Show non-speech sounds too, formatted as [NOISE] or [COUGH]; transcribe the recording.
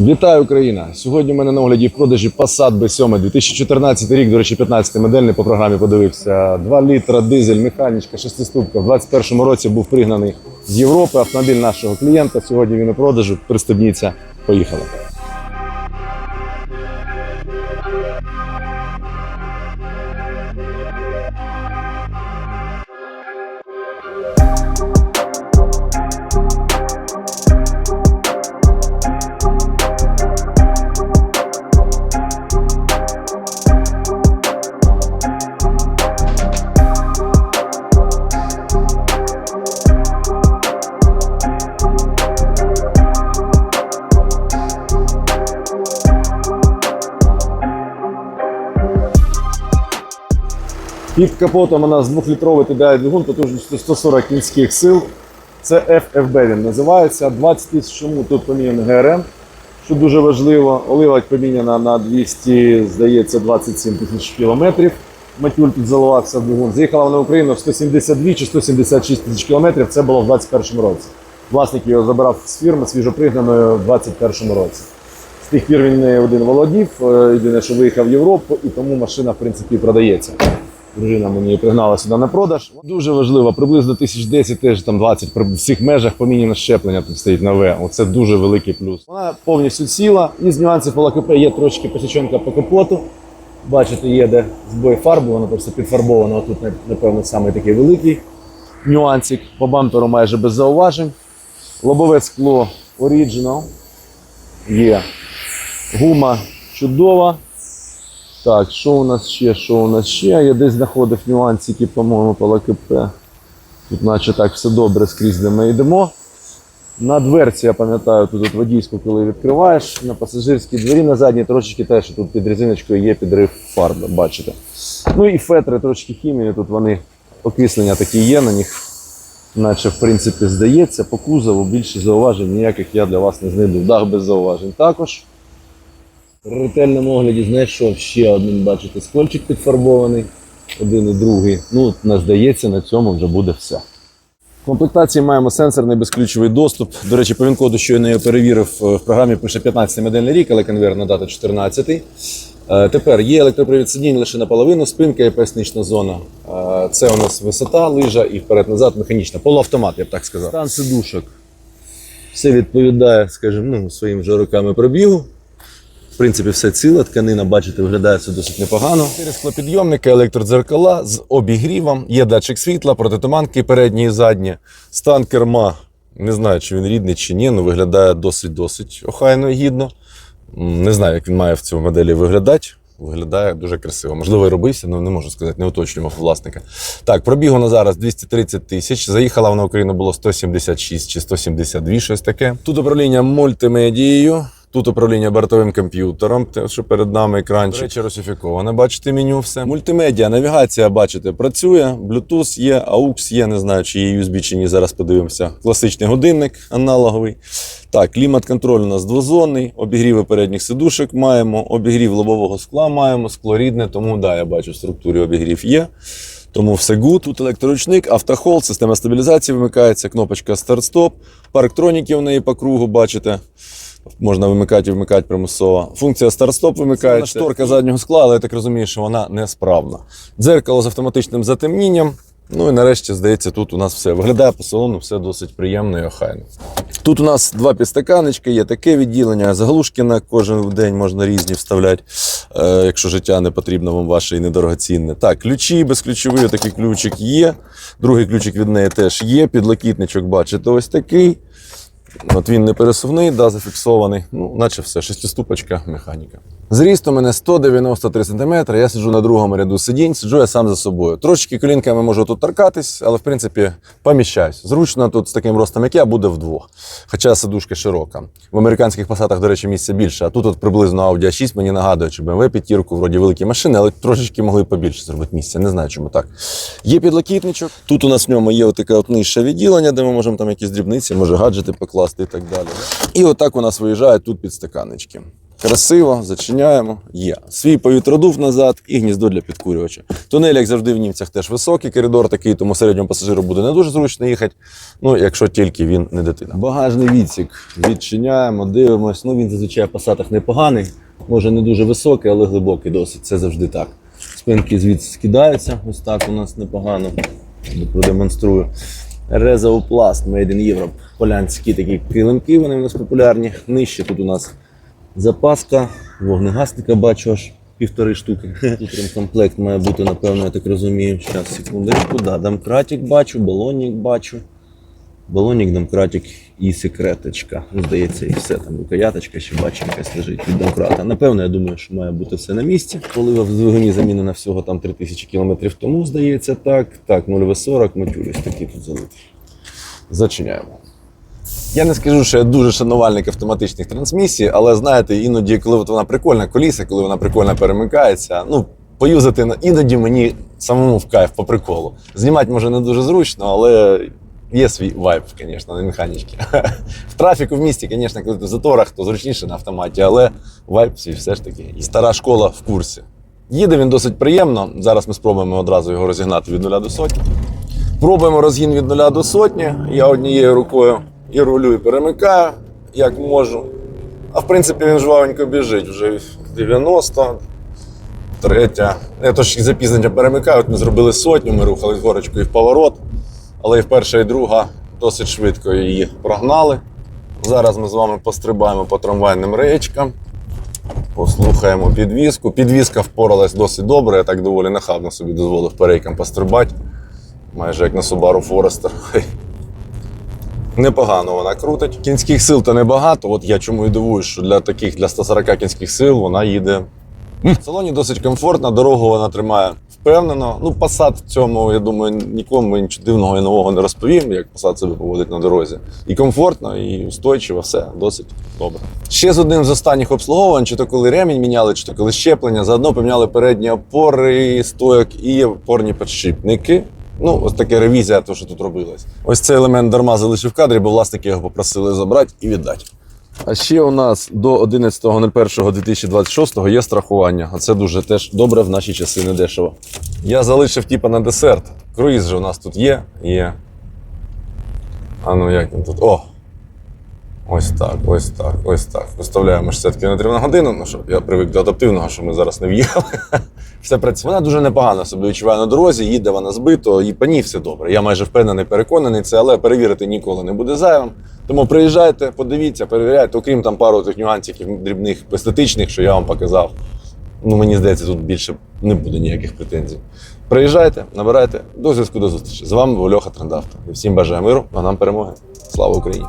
Вітаю, Україна! Сьогодні в мене на огляді в продажі Passat B7 2014 рік, до речі, 15 модельний по програмі подивився. 2 літра дизель, механічка, шестиступка. В 21 році був пригнаний з Європи. Автомобіль нашого клієнта. Сьогодні він у продажу. Пристебніться. Поїхали. Під капотом у нас двохлітровий TDI двигун потужністю 140 кінських сил. Це FFB він називається. 20 тисяч чому тут поміняно ГРМ, що дуже важливо. Олива поміняна на 200, здається, 27 тисяч кілометрів. Матюль тут заливався в двигун. Заїхала вона в Україну в 172 чи 176 тисяч кілометрів. Це було в 2021 році. Власник його забрав з фірми свіжопригнаною в 2021 році. З тих пір він не один володів. Е, Єдине, що виїхав в Європу, і тому машина, в принципі, продається. Дружина мені пригнала сюди на продаж. Дуже важливо, приблизно 1010, теж там 20 при всіх межах поміняно щеплення тут стоїть нове. Оце дуже великий плюс. Вона повністю ціла. Із нюансів по ЛКП є трошки посічонка по капоту. Бачите, є де збой фарби, воно просто підфарбовано. Тут, напевно, саме такий великий нюансик. По бамперу майже без зауважень. Лобове скло Original. Є. Гума чудова. Так, що у нас ще? Що у нас ще? Я десь знаходив нюансики, по-моєму, по ЛКП. Тут наче так все добре скрізь, де ми йдемо. На дверці, я пам'ятаю, тут от водійську, коли відкриваєш, на пасажирській двері на задній трошечки теж тут під резиночкою є підрив фарби, бачите. Ну і фетри трошки хімії, тут вони окислення такі є на них. Наче, в принципі, здається, по кузову більше зауважень ніяких я для вас не знайду. Дах без зауважень також. При ретельному огляді знайшов ще один, бачите, скольчик підфарбований, один і другий. Ну, не здається, на цьому вже буде все. В комплектації маємо сенсорний безключовий доступ. До речі, по він-коду, що я не перевірив, е, в програмі пише 15 модельний рік, але конвейер на дату 14. Е, Тепер є електропривід сидінь лише наполовину, спинка і пояснична зона. Е, Це у нас висота, лижа і вперед-назад механічна. Полуавтомат, я б так сказав. Стан сидушок. Все відповідає, скажімо, ну, своїм же роками пробігу. В принципі, все ціле, тканина, бачите, виглядає все досить непогано. Чотири склопідйомники, електродзеркала з обігрівом, є датчик світла, протитуманки передні і задні. Стан керма, не знаю, чи він рідний, чи ні, але виглядає досить-досить охайно і гідно. Не знаю, як він має в цьому моделі виглядати. Виглядає дуже красиво. Можливо, і робився, але не можу сказати, не уточнював власника. Так, пробігу на зараз 230 тисяч. Заїхала вона в Україну було 176 чи 172, щось таке. Тут управління мультимедією. Тут управління бортовим комп'ютером, те, що перед нами екранчик. До речі, русифіковане, бачите меню все. Мультимедіа, навігація, бачите, працює. Bluetooth є, AUX є, не знаю, чи є USB, чи ні. Зараз подивимося. Класичний годинник аналоговий. Так, клімат-контроль у нас двозонний, обігріви передніх сидушок маємо, обігрів лобового скла маємо, скло рідне, тому да, я бачу, в структурі обігрів є. Тому все гуд. Тут електроручник, автохолд, система стабілізації вимикається, кнопочка старт-стоп, парктроніки в неї по кругу, бачите. Можна вимикати і вмикати примусово. Функція старт-стоп вимикається. Шторка заднього скла, але я так розумію, що вона несправна. Дзеркало з автоматичним затемнінням. Ну і нарешті, здається, тут у нас все виглядає по салону, все досить приємно і охайно. Тут у нас два підстаканечки, є таке відділення, заглушки на кожен день можна різні вставляти, е, якщо життя не потрібно вам ваше і недорогоцінне. Так, ключі безключовий, такий ключик є. Другий ключик від неї теж є. Підлокітничок, бачите, ось такий. От він не пересувний, да, зафіксований. Ну, наче все, шестиступочка механіка. Зріст у мене 193 см, я сиджу на другому ряду сидінь, сиджу я сам за собою. Трошки колінками можу тут торкатись, але в принципі поміщаюсь. Зручно тут з таким ростом, як я, буде вдвох. Хоча сидушка широка. В американських посадах, до речі, місця більше, а тут от приблизно Audi A6 мені нагадує, чи BMW п'ятірку, вроді великі машини, але трошечки могли побільше зробити місця. Не знаю, чому так. Є підлокітничок. Тут у нас в ньому є таке от нижче відділення, де ми можемо там якісь дрібниці, може гаджети покласти і так далі. І отак у нас виїжджають тут підстаканнички. Красиво, зачиняємо. Є. Свій повітродув назад і гніздо для підкурювача. Тунель, як завжди, в німцях теж високий коридор такий, тому середньому пасажиру буде не дуже зручно їхати. Ну, якщо тільки він не дитина. Багажний відсік. Відчиняємо, дивимось. Ну, він зазвичай в пасатах непоганий. Може не дуже високий, але глибокий досить. Це завжди так. Спинки звідси скидаються. Ось так у нас непогано. Продемонструю. Резаупласт Made in Europe. Полянські такі килимки, вони у нас популярні. Нижче тут у нас запаска, вогнегасника бачу аж півтори штуки. [LAUGHS] Тут ремкомплект має бути, напевно, я так розумію. Зараз, секундочку, да, домкратик бачу, балонник бачу. Балонник, домкратик і секреточка. Ну, здається, і все. Там рукояточка ще якась лежить від домкрата. Напевно, я думаю, що має бути все на місці. Полива в двигуні замінена всього там 3000 км тому, здається, так. Так, 0В40, матюр ось такий тут залитий. Зачиняємо. Я не скажу, що я дуже шанувальник автоматичних трансмісій, але знаєте, іноді, коли от вона прикольна коліса, коли вона прикольно перемикається, ну, поюзати іноді мені самому в кайф по приколу. Знімати може не дуже зручно, але є свій вайб, звісно, на механічці. [LAUGHS] В трафіку в місті, звісно, коли ти в заторах, то зручніше на автоматі, але вайб свій все ж таки. є. Стара школа в курсі. Їде він досить приємно. Зараз ми спробуємо одразу його розігнати від 0 до сотні. Пробуємо розгін від 0 до сотні. Я однією рукою і рулю, і перемикаю, як можу. А в принципі він жвавенько біжить. Вже 90, третя. Я трошки запізнення перемикаю. От ми зробили сотню, ми рухались горочкою в поворот. Але і перша, і друга досить швидко її прогнали. Зараз ми з вами пострибаємо по трамвайним речкам. Послухаємо підвізку. Підвізка впоралась досить добре, я так доволі нахабно собі дозволив перейкам пострибати. Майже як на Subaru Forester. Непогано вона крутить. Кінських сил то небагато. От я чому і дивуюсь, що для таких для 140 кінських сил вона їде. В салоні досить комфортно, дорогу вона тримає впевнено. Ну, Passat в цьому, я думаю, нікому нічого дивного і нового не розповім, як Passat себе поводить на дорозі. І комфортно, і устойчиво, все досить добре. Ще з одним з останніх обслуговувань, чи то коли ремінь міняли, чи то коли щеплення, заодно поміняли передні опори, стояк і опорні підшипники. Ну, ось таке ревізія, того, що тут робилось. Ось цей елемент дарма залишив в кадрі, бо власники його попросили забрати і віддати. А ще у нас до 11.01.2026 є страхування, а це дуже теж добре в наші часи недешево. Я залишив типа на десерт. Круїз же у нас тут є. Є. А ну як він тут? О! Ось так, ось так, ось так. Виставляємо 60 км на годину. Ну що, я привик до адаптивного, що ми зараз не в'їхали. [LAUGHS] Все працює. Вона дуже непогано себе відчуває на дорозі, їде вона збито, і по ній все добре. Я майже впевнений, переконаний це, але перевірити ніколи не буде зайвим. Тому приїжджайте, подивіться, перевіряйте, окрім там пару тих нюансів дрібних естетичних, що я вам показав. Ну, мені здається, тут більше не буде ніяких претензій. Приїжджайте, набирайте. До зв'язку до зустрічі. З вами був Льоха Трендавто. І всім бажаю миру, а нам перемоги. Слава Україні!